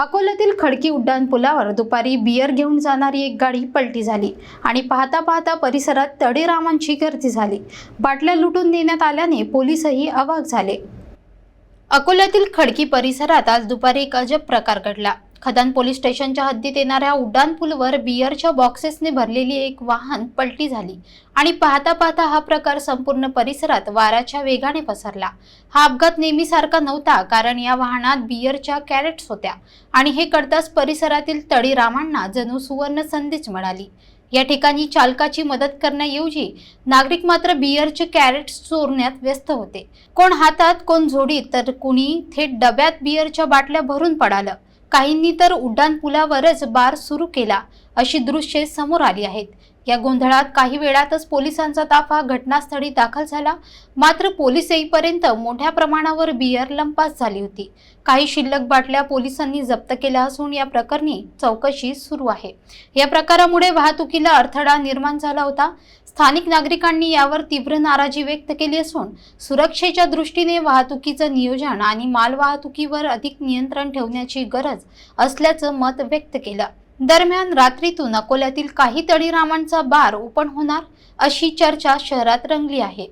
अकोल्यातील खडकी उड्डाण पुलावर दुपारी बियर घेऊन जाणारी एक गाडी पलटी झाली आणि पाहता पाहता परिसरात तडीरामांची गर्दी झाली. बाटल्या लुटून देण्यात आल्याने पोलीसही अवाक झाले. अकोल्यातील खडकी परिसरात आज दुपारी एक अजब प्रकार घडला. खदान पोलीस स्टेशनच्या हद्दीत येणाऱ्या उड्डाण पूलवर बियरच्या बॉक्सेसने भरलेली एक वाहन पलटी झाली आणि पाहता पाहता हा प्रकार संपूर्ण परिसरात वाऱ्याच्या वेगाने पसरला. हा अपघात नेहमीसारखा नव्हता कारण या वाहनात बियरच्या कॅरेट्स होत्या आणि हे कळताच परिसरातील तळीरामांना जणू सुवर्ण संधीच मिळाली. या ठिकाणी चालकाची मदत करण्याऐवजी नागरिक मात्र बियरचे कॅरेट्स चोरण्यात व्यस्त होते. कोण हातात कोण झोडीत तर कुणी थेट डब्यात बियरच्या बाटल्या भरून पडालं. काहींनी तर उड्डाणपुलावरच बार सुरू केला अशी दृश्ये समोर आली आहेत. या गोंधळात काही वेळातच पोलिसांचा ताफा घटनास्थळी दाखल झाला. मात्र पोलीस येईपर्यंत मोठ्या प्रमाणावर बियर लंपास झाली होती. काही शिल्लक बाटल्या पोलिसांनी जप्त केल्या असून या प्रकरणी चौकशी सुरू आहे. या प्रकारामुळे वाहतुकीला अडथळा निर्माण झाला होता. स्थानिक नागरिकांनी यावर तीव्र नाराजी व्यक्त केली असून सुरक्षेच्या दृष्टीने वाहतुकीचं नियोजन आणि मालवाहतुकीवर अधिक नियंत्रण ठेवण्याची गरज असल्याचं मत व्यक्त केलं. दरम्यान रात्रीतून अकोल्यातील काही तळीरामांचा बार ओपन होणार अशी चर्चा शहरात रंगली आहे.